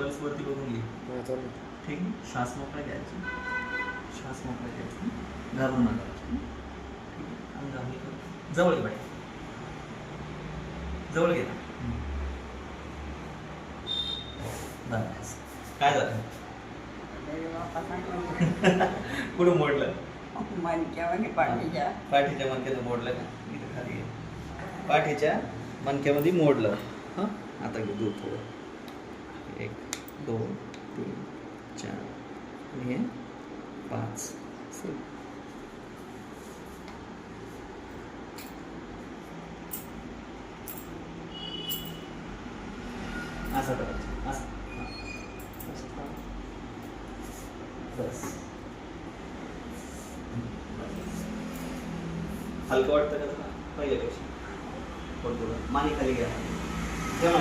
Pulse वरती बघून घे. ठीक? श्वास मोकळा घ्यायचा. श्वास मोकळा घ्यायचा. घाबरू नका. ठीक आहे? अंगावर हे करू. जवळ घे बाई. जवळ घे. काय झालं? कुठं मोडलं? मनक्यामध्ये पाठीच्या. पाठीच्या मणक्याचं मोडलं का? इथं खाली घे. पाठीच्या मणक्यामध्ये मोडलं. हां? आता घे दूध थोडं. एक. दोन तीन, चार हे पाच सहा. असं हाँ. बस हलकं वाटतं का तुला पहिल्यापेक्षा पोट खाली घ्या घ्या